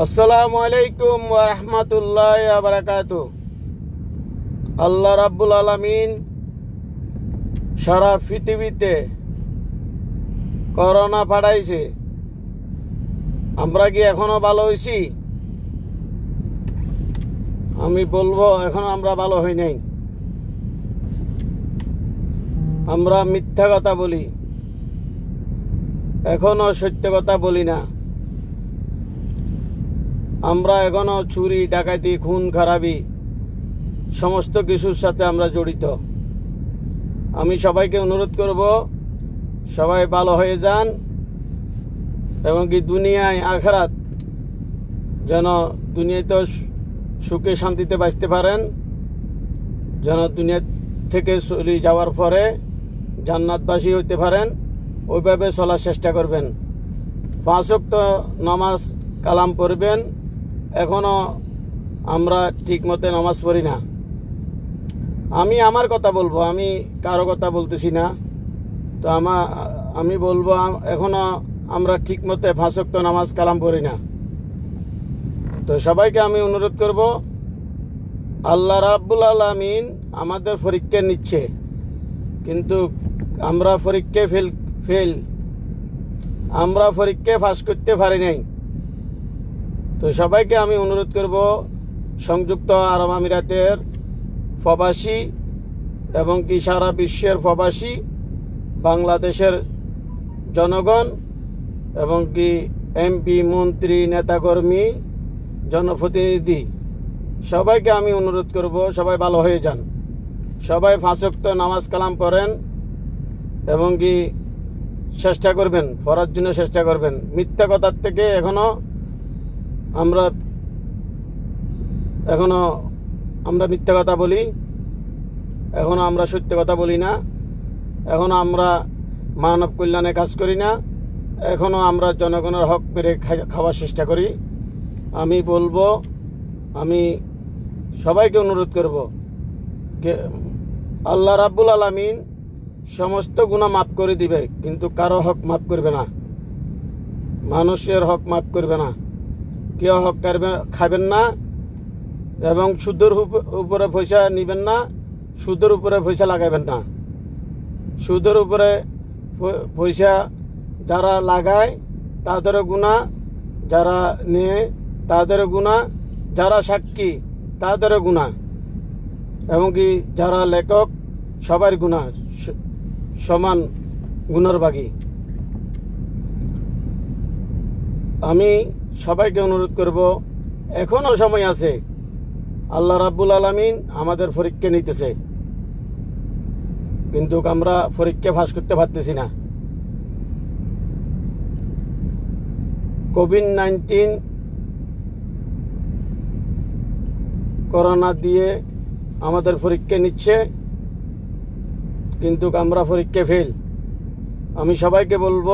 আসসালামু আলাইকুম ওরহমতুল্লাহ বারাকাতু আল্লাহ রাব্বুল আলামিন সারা পৃথিবীতে করোনা পাঠাইছে আমরা কি এখনও ভালো হয়েছি আমি বলব, এখনও আমরা ভালো হই নাই। আমরা মিথ্যা কথা বলি। এখনও সত্য কথা বলি না। আমরা এখনও চুরি, ডাকাতি, খুন, খারাপি, সমস্ত কিছুর সাথে আমরা জড়িত। আমি সবাইকে অনুরোধ করব, সবাই ভালো হয়ে যান এবং কি দুনিয়ায় আখরাত যেন দুনিয়ায় দুনিয়াতে সুখে শান্তিতে বাঁচতে পারেন, যেন দুনিয়া থেকে চলে যাওয়ার পরে জান্নাতবাসী হইতে পারেন, ওইভাবে চলার চেষ্টা করবেন। পাঁচ ওয়াক্ত নামাজ কালাম পড়বেন এখনও আমরা ঠিক মতো নামাজ পড়ি না। আমি আমার কথা বলব, আমি কারও কথা বলতেছি না। তো আমা, আমি বলব এখনও আমরা ঠিক মতো পাঁচ ওয়াক্ত নামাজ কালাম পড়ি না। তো সবাইকে আমি অনুরোধ করব, আল্লাহ রাব্বুল আলমিন আমাদের পরীক্ষা নিচ্ছে। কিন্তু আমরা পরীক্ষায় ফেল ফেল। আমরা পরীক্ষায় ফাঁস করতে পারি নাই। তো সবাইকে আমি অনুরোধ করব, সংযুক্ত আরব আমিরাতের প্রবাসী এবং কি সারা বিশ্বের প্রবাসী, বাংলাদেশের জনগণ এবং কি এমপি, মন্ত্রী, নেতাকর্মী, জনপ্রতিনিধি, সবাইকে আমি অনুরোধ করব, সবাই ভালো হয়ে যান। সবাই ফাঁসক্ত নামাজ কালাম করেন এবং কি চেষ্টা করবেন, পড়ার জন্য চেষ্টা করবেন। মিথ্যা কথার থেকে এখনও আমরা এখনও আমরা মিথ্যা কথা বলি, এখনও আমরা সত্য কথা বলি না, এখনও আমরা মানব কল্যাণে কাজ করি না, এখনও আমরা জনগণের হক মেরে খাওয়ার চেষ্টা করি। আমি বলব, আমি সবাইকে অনুরোধ করব আল্লাহ রাব্বুল আলামিন সমস্ত গুণা মাফ করে দিবে, কিন্তু কারও হক মাফ করবে না। মানুষের হক মাফ করবে না। কেউ হক খাবেন না এবং সুদের উপরে পয়সা নেবেন না, সুদের উপরে পয়সা লাগাবেন না। সুদের উপরে পয়সা যারা লাগায় তাদের গুণা যারা নিয়ে তাদের গুণা যারা সাক্ষী তাদের গুণা এবং কি যারা লেখক সবার গুণা সমান গুণের বাগী আমি সবাইকে অনুরোধ করব এখনও সময় আছে। আল্লাহ রাব্বুল আলামিন আমাদের পরীক্ষা নিতেছে। কিন্তু আমরা পরীক্ষা ফাঁস করতে পারতেছি না। কোভিড নাইন্টিন করোনা দিয়ে আমাদের পরীক্ষা নিচ্ছে, কিন্তু আমরা পরীক্ষা ফেল। আমি সবাইকে বলব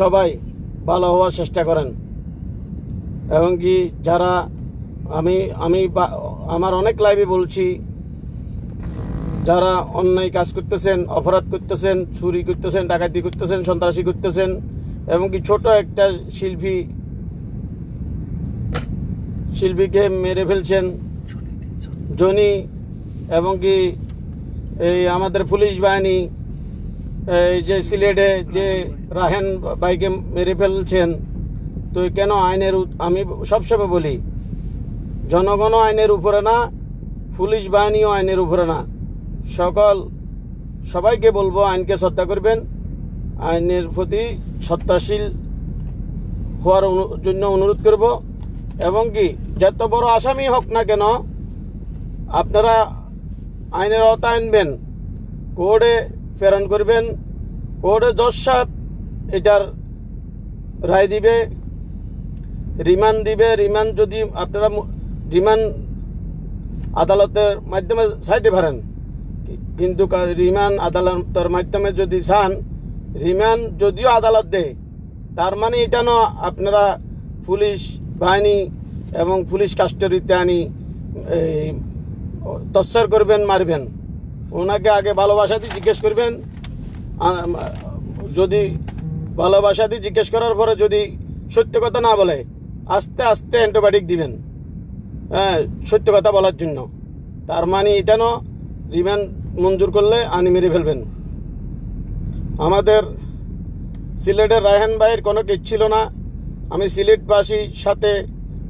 সবাই ভালো হওয়ার চেষ্টা করেন। এবং কি যারা আমি আমি আমার অনেক লাইভে বলছি যারা অন্যায় কাজ করতেছেন অপরাধ করতেছেন চুরি করতেছেন ডাকাতি করতেছেন সন্ত্রাসী করতেছেন এবং কি ছোট একটা শিল্পী শিল্পীকে মেরে ফেলছেন জনি এবং কি এই আমাদের পুলিশ বাহিনী এই যে সিলেটে যে রাহেন বাইকে মেরে ফেলছেন, তো কেন আইনের আমি সবসময় বলি, জনগণও আইনের উপরে না, পুলিশ বাহিনীও আইনের উপরে না। সকল, সবাইকে বলব আইনকে শ্রদ্ধা করবেন। আইনের প্রতি সত্তাশীল হওয়ার জন্য অনুরোধ করব। এবং কি, যত বড় আসামি হোক না কেন, আপনারা আইনের আওতা আনবেন, কোর্টে প্রেরণ করবেন। কোর্টে জজ সাহেব এটার রায় দিবে, রিমান্ড দিবে, রিমান্ড যদি আপনারা রিমান্ড আদালতের মাধ্যমে চাইতে পারেন। কিন্তু রিমান্ড আদালতের মাধ্যমে যদি চান, রিমান্ড যদিও আদালত দেয়, তার মানে এটা না আপনারা পুলিশ বাহিনী এবং পুলিশ কাস্টডিতে আনি, এই, তৎসর করবেন, মারবেন। ওনাকে আগে ভালোবাসা দিয়ে জিজ্ঞেস করবেন যদি ভালোবাসা দিয়ে জিজ্ঞেস করার পরে যদি সত্য কথা না বলে, আস্তে আস্তে অ্যান্টিবায়োটিক দিবেন। হ্যাঁ সত্য কথা বলার জন্য। তার মানে এটা ন রিমান্ড মঞ্জুর করলে আনি মেরে ফেলবেন। আমাদের সিলেটের রায়হান ভাইয়ের কোনো কিছু ছিল না। আমি সিলেটবাসীর সাথে,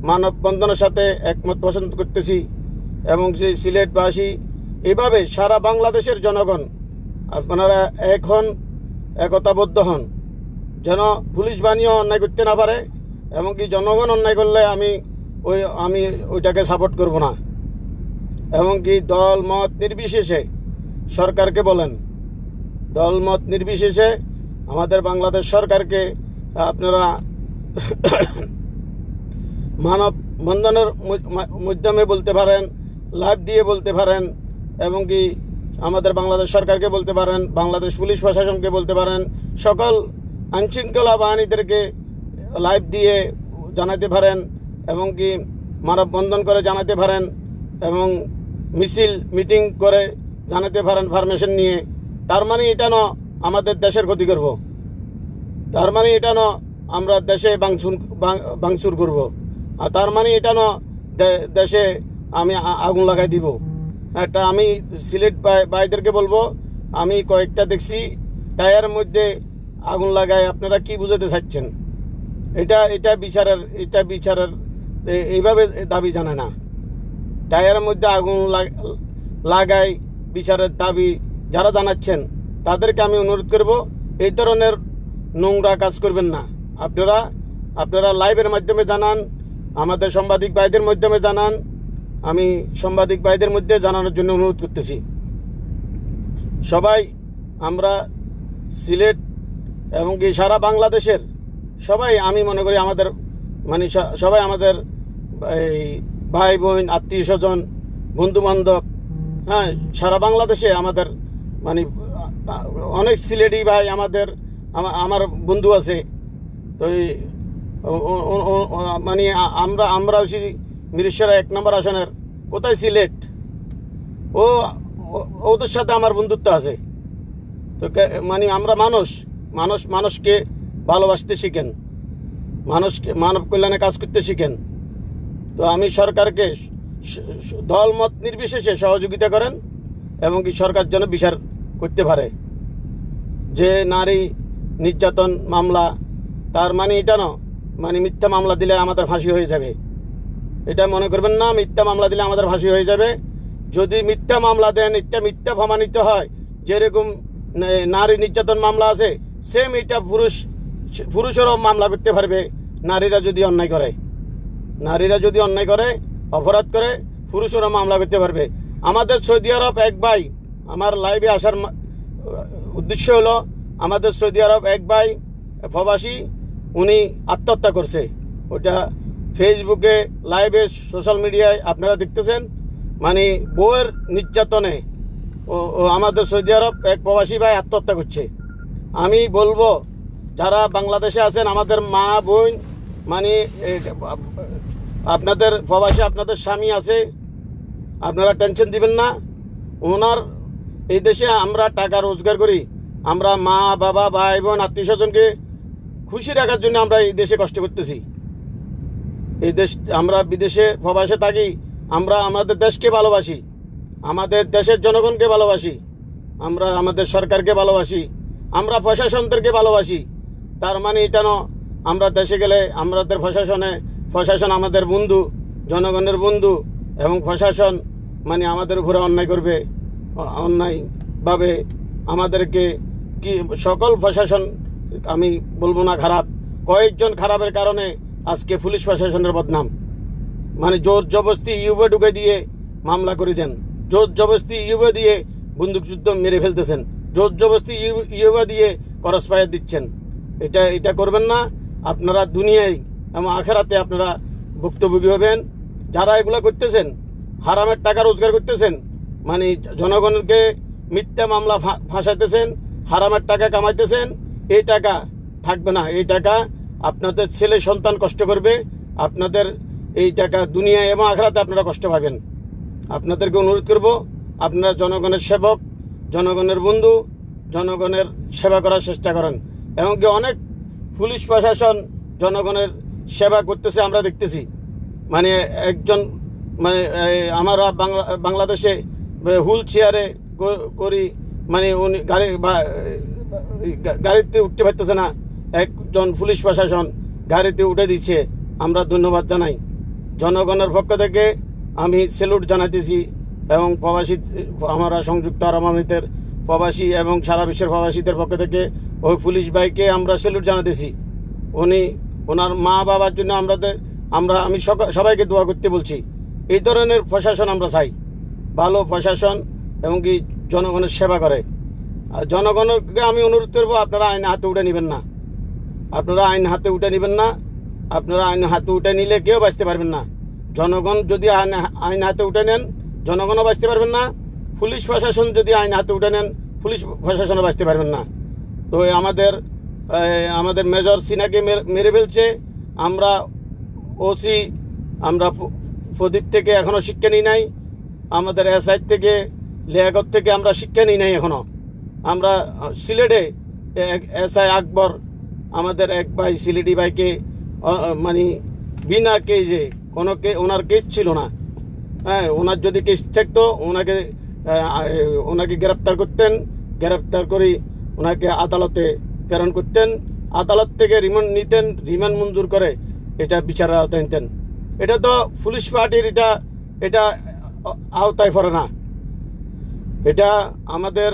মানববন্ধনের সাথে একমত পোষণ করতেছি। এবং সেই সিলেটবাসী এভাবে সারা বাংলাদেশের জনগণ আপনারা এক হন একতাবদ্ধ হন। যেন পুলিশ বানিয়েও অন্যায় করতে না পারে, এমনকি জনগণ অন্যায় করলে আমি ওই, আমি ওইটাকে সাপোর্ট করব না। এমনকি দল মত নির্বিশেষে সরকারকে বলেন দল মত নির্বিশেষে আমাদের বাংলাদেশ সরকারকে আপনারা মানব বন্ধনের মাধ্যমে বলতে পারেন লাইভ দিয়ে বলতে পারেন এবং কি আমাদের বাংলাদেশ সরকারকে বলতে পারেন, বাংলাদেশ পুলিশ প্রশাসনকে বলতে পারেন, সকল আইনশৃঙ্খলা বাহিনীদেরকে লাইভ দিয়ে জানাতে পারেন এবং কি মানববন্ধন করে জানাতে পারেন এবং মিছিল, মিটিং করে জানাতে পারেন ফার্মেশন নিয়ে। তার মানে এটা ন আমাদের দেশের ক্ষতি করব। তার মানে এটা ন আমরা দেশে বাংচুর বাংচুর করব। আর তার মানে এটা ন দেশে আমি আগুন লাগাই দিব। একটা আমি সিলেট ভাই- ভাইদেরকে বলব, আমি কয়েকটা দেখছি টায়ারের মধ্যে আগুন লাগায়, আপনারা কি বুঝাতে চাচ্ছেন? এটা এটা বিচারের এটা বিচারের এইভাবে দাবি জানে না। টায়ারের মধ্যে আগুন লাগ- লাগাই বিচারের দাবি যারা জানাচ্ছেন, তাদেরকে আমি অনুরোধ করব, এই ধরনের নোংরা কাজ করবেন না। আপনারা আপনারা লাইভের মাধ্যমে জানান, আমাদের সাংবাদিক ভাইদের মাধ্যমে জানান আমি সাংবাদিক ভাইদের মধ্যে জানানোর জন্য অনুরোধ করতেছি। সবাই, আমরা সিলেট এবং কি সারা বাংলাদেশের সবাই, আমি মনে করি আমাদের মানে সবাই আমাদের, এই ভাই বোন, আত্মীয় স্বজন বন্ধু বান্ধব হ্যাঁ সারা বাংলাদেশে আমাদের মানে অনেক সিলেটি ভাই আমাদের আমার বন্ধু আছে। তো মানে আমরা আমরা হচ্ছি মিরেশ্বরা এক নম্বর আসনের। কোথায় সিলেট? ও ওদের সাথে আমার বন্ধুত্ব আছে। তো মানে আমরা মানুষ। মানুষ, মানুষকে ভালোবাসতে শিখেন। মানুষকে, মানব কল্যাণে কাজ করতে শিখেন। তো আমি সরকারকে দলমত নির্বিশেষে সহযোগিতা করেন এবং কি সরকার যেন বিচার করতে পারে। যে নারী নির্যাতন মামলা, তার মানে এটা না মানে মিথ্যা মামলা দিলে আমাদের ফাঁসি হয়ে যাবে। এটা মনে করবেন না, মিথ্যা মামলা দিলে আমাদের ফাঁসি হয়ে যাবে। যদি মিথ্যা মামলা দেন এটা মিথ্যা প্রমাণিত হয়, যেরকম নারী নির্যাতন মামলা আছে সেম এটা পুরুষ, পুরুষেরও মামলা করতে পারবে। নারীরা যদি অন্যায় করে, নারীরা যদি অন্যায় করে, অপরাধ করে, পুরুষেরও মামলা করতে পারবে। আমাদের সৌদি আরব এক ভাই, আমার লাইভে আসার উদ্দেশ্য হলো, আমাদের সৌদি আরব এক ভাই, প্রবাসী, উনি আত্মহত্যা করছে। ওটা ফেসবুকে, লাইভে, সোশ্যাল মিডিয়ায় আপনারা দেখতেছেন মানে বউয়ের নির্যাতনে, ও আমাদের সৌদি আরব এক প্রবাসী ভাই আত্মহত্যা করছে। আমি বলব, যারা বাংলাদেশে আছেন, আমাদের মা, বোন মানে আপনাদের প্রবাসী, আপনাদের স্বামী আছে, আপনারা টেনশন দিবেন না। ওনার, এই দেশে আমরা টাকা রোজগার করি। আমরা মা, বাবা, ভাই, বোন আত্মীয় স্বজনকে খুশি রাখার জন্য আমরা এই দেশে কষ্ট করতেছি। এই দেশ, আমরা বিদেশে প্রবাসে থাকি, আমরা আমাদের দেশকে ভালোবাসি, আমাদের দেশের জনগণকে ভালোবাসি, আমরা আমাদের সরকারকে ভালোবাসি, আমরা প্রশাসনদেরকে ভালোবাসি। তার মানে এটা ন, আমরা দেশে গেলে আমাদের প্রশাসনে, প্রশাসন আমাদের বন্ধু, জনগণের বন্ধু, এবং প্রশাসন মানে আমাদের উপরে অন্যায় করবে, অন্যায়ভাবে আমাদেরকে কি, সকল প্রশাসন, আমি বলব না খারাপ, কয়েকজন খারাপের কারণে আজকে পুলিশ প্রশাসনের বদনাম। মানে জোর জবস্তি ইউবে ঢুকে দিয়ে মামলা করে দেন। জোর জবস্তি ইউবে দিয়ে বন্দুকযুদ্ধ মেরে ফেলতেছেন। জোর জবস্তি ইউ- ইউবে দিয়ে করস ফায়ার দিচ্ছেন। এটা এটা করবেন না। আপনারা দুনিয়ায় এবং আখেরাতে আপনারা ভুক্তভোগী হবেন। যারা এগুলা করতেছেন, হারামের টাকা রোজগার করতেছেন মানে জনগণকে মিথ্যা মামলা ফাঁসাইতেছেন, হারামের টাকা কামাইতেছেন, এই টাকা থাকবে না। এই টাকা আপনাদের ছেলে সন্তান কষ্ট করবে, আপনাদের এই টাকা দুনিয়ায় এবং আখরাতে আপনারা কষ্ট পাবেন। আপনাদেরকে অনুরোধ করব, আপনারা জনগণের সেবক, জনগণের বন্ধু, জনগণের সেবা করার চেষ্টা করেন। এমনকি অনেক পুলিশ প্রশাসন জনগণের সেবা করতেছে, আমরা দেখতেছি। মানে একজন মানে আমরা বাংলা, বাংলাদেশে হুইল চেয়ারে করি মানে উনি গাড়ি গাড়িতে উঠতে পারতেছে না। একজন পুলিশ প্রশাসন গাড়িতে উঠে দিচ্ছে। আমরা ধন্যবাদ জানাই। জনগণের পক্ষ থেকে আমি সেলুট জানাতেছি এবং প্রবাসী, আমরা সংযুক্ত আরব আমিরাতের প্রবাসী এবং সারা বিশ্বের প্রবাসীদের পক্ষ থেকে ওই পুলিশ ভাইকে আমরা স্যালুট জানাতেছি উনি, ওনার মা বাবার জন্য আমাদের আমরা, আমি সবাইকে দোয়া করতে বলছি। এই ধরনের প্রশাসন আমরা চাই। ভালো প্রশাসন এবং কি জনগণের সেবা করে। জনগণকে আমি অনুরোধ করব, আপনারা আইন হাতে উঠে নেবেন না। আপনারা আইন হাতে উঠে নেবেন না। আপনারা আইন হাতে উঠে নিলে কেউ বাঁচতে পারবেন না। জনগণ যদি আইন হাতে উঠে নেন, জনগণও বাঁচতে পারবেন না। পুলিশ প্রশাসন যদি আইন হাতে উঠে নেন, পুলিশ প্রশাসনও বাঁচতে পারবেন না। তো আমাদের আমাদের মেজর সিনাকে মেরে- ফেলছে। আমরা ওসি আমরা প্রদীপ থেকে এখনও শিক্ষা নিই নাই। আমাদের এসআই থেকে, লিয়াকত থেকে আমরা শিক্ষা নিই নাই এখনও। আমরা সিলেটে এসআই আকবর আমাদের এক ভাই সিলেটি ভাইকে মানে বিনা কেজে কোনো কে, ওনার কেস ছিল না। হ্যাঁ ওনার যদি কেস থাকতো, ওনাকে ওনাকে গ্রেপ্তার করতেন, গ্রেপ্তার করে ওনাকে আদালতে প্রেরণ করতেন, আদালত থেকে রিমান্ড নিতেন, রিমান্ড মঞ্জুর করে এটা বিচারের আওতায় নিতেন এটা তো পুলিশ পার্টির এটা এটা আওতায় পড়ে না। এটা আমাদের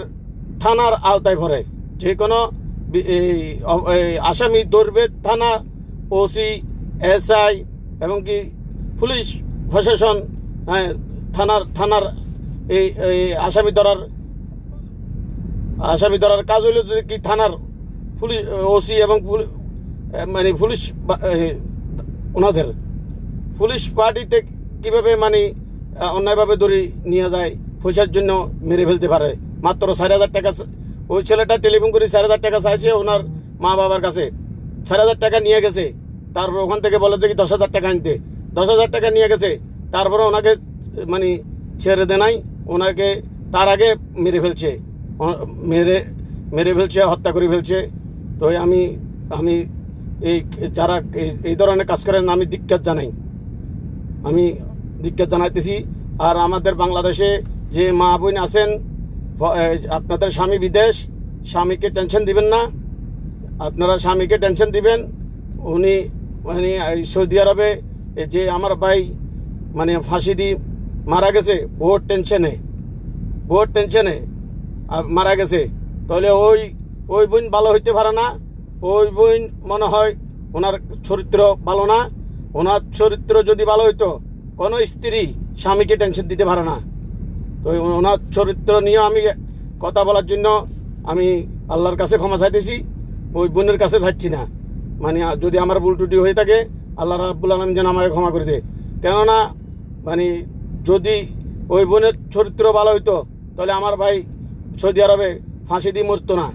থানার আওতায় পড়ে। যে কোনো আসামি ধরবে থানা, ওসি, এসআই এবং কি পুলিশ প্রশাসন হ্যাঁ থানার থানার এই আসামি ধরার আসামি ধরার কাজ হইল যে কি থানার পুলিশ, ওসি এবং মানে পুলিশ ওনাদের। পুলিশ পার্টিতে কীভাবে মানে অন্যায়ভাবে ধরে নিয়ে যায়, পয়সার জন্য মেরে ফেলতে পারে। মাত্র চার হাজার টাকা ওই ছেলেটা টেলিফোন করে চার হাজার টাকা চাইছে ওনার মা বাবার কাছে। চার হাজার টাকা নিয়ে গেছে। তারপর ওখান থেকে বলে যে কি দশ হাজার টাকা আনতে। দশ হাজার টাকা নিয়ে গেছে। তারপরে ওনাকে মানে ছেড়ে দে নাই। ওনাকে তার আগে মেরে ফেলছে। মেরে মেরে ফেলছে, হত্যা করে ফেলছে। তো আমি আমি এই যারা এই- ধরনের কাজ করেন, আমি ধিক্ষার জানাই। আমি ধিক্ষার জানাইতেছি। আর আমাদের বাংলাদেশে যে মা বোন আছেন আপনাদের স্বামী বিদেশ, স্বামীকে টেনশন দিবেন না। আপনারা স্বামীকে টেনশন দিবেন। উনি এই সৌদি আরবে যে আমার ভাই মানে ফাঁসি দিয়ে মারা গেছে, বহুত টেনশনে বহুত টেনশনে মারা গেছে। তাহলে ওই ওই বোন ভালো হইতে পারে না। ওই বোন মনে হয় ওনার চরিত্র ভালো না। ওনার চরিত্র যদি ভালো হইতো, কোনো স্ত্রী স্বামীকে টেনশন দিতে পারে না। তো ওনার চরিত্র নিয়ে আমি কথা বলার জন্য আমি আল্লাহর কাছে ক্ষমা চাইতেছি, ওই বোনের কাছে চাইছি না। মানে যদি আমার ভুল ত্রুটি হয়ে থাকে, আল্লাহ রাব্বুল আলম যেন আমাকে ক্ষমা করে দেয়। কেননা মানে যদি ওই বোনের চরিত্র ভালো হইতো, তাহলে আমার ভাই সৌদি আরবে ফাঁসি দিয়ে মরতো না।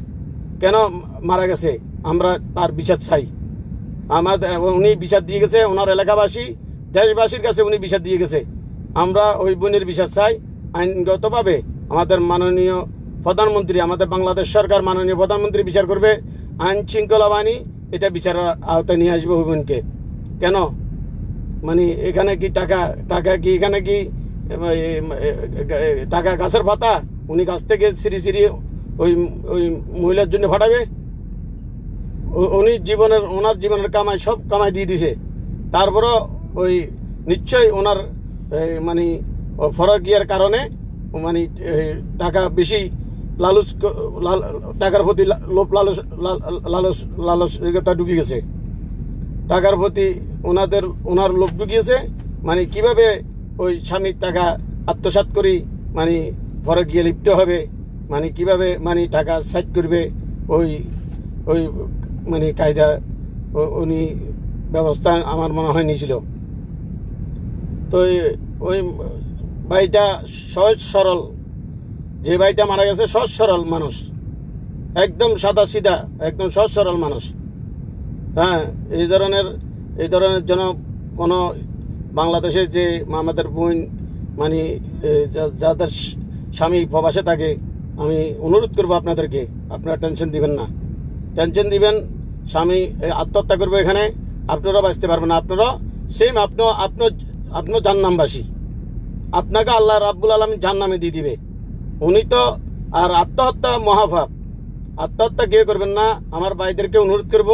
কেন মারা গেছে? আমরা তার বিচার চাই। আমার উনি বিচার দিয়ে গেছে, ওনার এলাকাবাসী, দেশবাসীর কাছে উনি বিচার দিয়ে গেছে। আমরা ওই বোনের বিচার চাই। আইনগতভাবে আমাদের মাননীয় প্রধানমন্ত্রী, আমাদের বাংলাদেশ সরকার মাননীয় প্রধানমন্ত্রী বিচার করবে, আইন শৃঙ্খলা বাহিনী এটা বিচারের আওতায় নিয়ে আসবে ওই কেন? মানে এখানে কি টাকা টাকা কি এখানে কি টাকা গাছের পাতা? উনি গাছ থেকে সিঁড়ি সিঁড়ি ওই ওই মহিলার জন্য ফাটাবে উনি জীবনের, ওনার জীবনের কামাই, সব কামাই দিয়ে দিছে। তারপরও ওই নিশ্চয়ই ওনার মানে ফরকিয়ার কারণে মানে টাকা বেশি লালুচ ক- লাল- টাকার প্রতি লোভ লালস, লাল- লালস লালসতা ঢুকে গেছে। টাকার প্রতি ওনাদের, ওনার লোভ ঢুকিয়েছে মানে কীভাবে ওই স্বামীর টাকা আত্মসাৎ করি মানে ফরক গিয়ে লিপ্ত হবে মানে কীভাবে মানে টাকা সাইড করবে, ওই ওই মানে কায়দা উনি ব্যবস্থা আমার মনে হয় নিয়েছিল। তো ওই ভাইটা সহজ সরল। যে ভাইটা মারা গেছে সহজ সরল মানুষ। একদম সাদা সিধা, একদম সহজ সরল মানুষ। হ্যাঁ এই ধরনের এই ধরনের যেন কোনো বাংলাদেশের যে আমাদের বোন মানে যাদের স্বামী প্রবাসে থাকে, আমি অনুরোধ করব আপনাদেরকে, আপনারা টেনশন দিবেন না। টেনশন দিবেন, স্বামী আত্মহত্যা করবে এখানে আপনারা বাঁচতে পারবেন আপনারা সেম আপনি আপনার আপনার জান্নামবাসী আপনাকে আল্লাহ রাব্বুল আলমী জান্নামে দিয়ে দিবে। উনি তো আর আত্মহত্যা মহাভাব আত্মহত্যা কেউ করবেন না। আমার ভাইদেরকে অনুরোধ করব,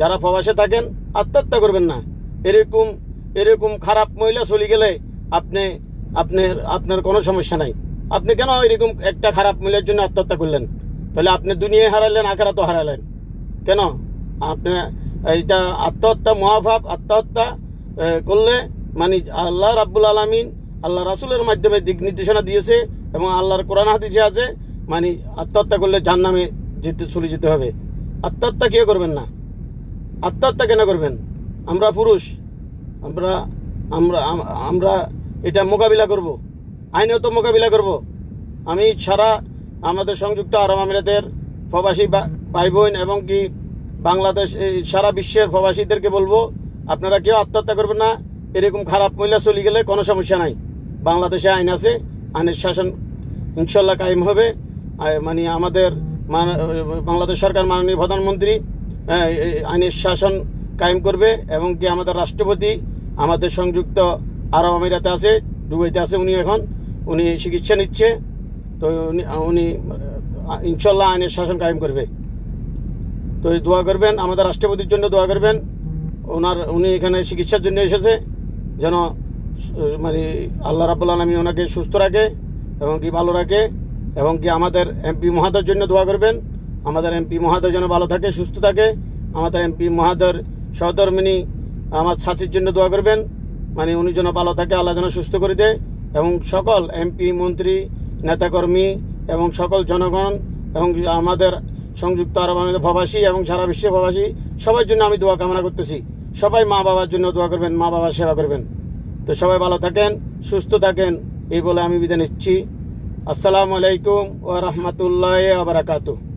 যারা প্রবাসে থাকেন, আত্মহত্যা করবেন না। এরকম এরকম খারাপ মহিলা চলে গেলে আপনি, আপনার আপনার কোনো সমস্যা নাই। আপনি কেন এরকম একটা খারাপ মহিলার জন্য আত্মহত্যা করলেন? তাহলে আপনি দুনিয়ায় হারালেন আখারা তো হারালেন। কেন? আপনি এইটা আত্মহত্যা মহাভাব আত্মহত্যা করলে মানে আল্লাহ রাব্বুল আলমিন আল্লাহ রাসুলের মাধ্যমে দিক নির্দেশনা দিয়েছে এবং আল্লাহর কোরআন হাদিসে আছে মানে আত্মহত্যা করলে যার নামে যেতে চলে যেতে হবে। আত্মহত্যা কেউ করবেন না? আত্মহত্যা কেন করবেন? আমরা পুরুষ, আমরা আমরা আমরা এটা মোকাবিলা করব আইনত মোকাবিলা করব। আমি সারা আমাদের সংযুক্ত আরব আমিরাতের প্রবাসী ভাই বোন এবং কি বাংলাদেশ সারা বিশ্বের প্রবাসীদেরকে বলব, আপনারা কেউ আত্মহত্যা করবেন না, এরকম খারাপ মহিলা চলে গেলে কোনো সমস্যা নাই। বাংলাদেশে আইন আছে, আইনের শাসন ইনশাল্লাহ কায়েম হবে। মানে আমাদের বাংলাদেশ সরকার মাননীয় প্রধানমন্ত্রী আইনের শাসন কায়েম করবে এবং কি আমাদের রাষ্ট্রপতি আমাদের সংযুক্ত আরব আমিরাতে আছে, দুবাইতে আছে উনি এখন। উনি চিকিৎসা নিচ্ছে, তো উনি- উনি ইনশাল্লাহ আইনের শাসন কায়েম করবে। তো দোয়া করবেন, আমাদের রাষ্ট্রপতির জন্য দোয়া করবেন। ওনার, উনি এখানে চিকিৎসার জন্য এসেছে, যেন মানে আল্লাহ রাবুল আলমী ওনাকে সুস্থ রাখে এবং কি ভালো রাখে এবং কি আমাদের এমপি মহাদের জন্য দোয়া করবেন। আমাদের এমপি মহাদের যেন ভালো থাকে, সুস্থ থাকে। আমাদের এমপি মহাদের সহধর্মিনী আমার ছাচির জন্য দোয়া করবেন। মানে উনি যেন ভালো থাকে, আল্লাহ যেন সুস্থ করে দেয় এবং সকল এমপি, মন্ত্রী, নেতাকর্মী এবং সকল জনগণ এবং আমাদের সংযুক্ত আরব আমিরাত প্রবাসী এবং সারা বিশ্বের প্রবাসী সবার জন্য আমি দোয়া কামনা করতেছি। সবাই মা বাবার জন্য দোয়া করবেন মা বাবার সেবা করবেন। তো সবাই ভালো থাকেন, সুস্থ থাকেন, এই বলে আমি বিদায় নিচ্ছি। আসসালামু আলাইকুম ওয়া রাহমাতুল্লাহি ওয়া বারাকাতুহু।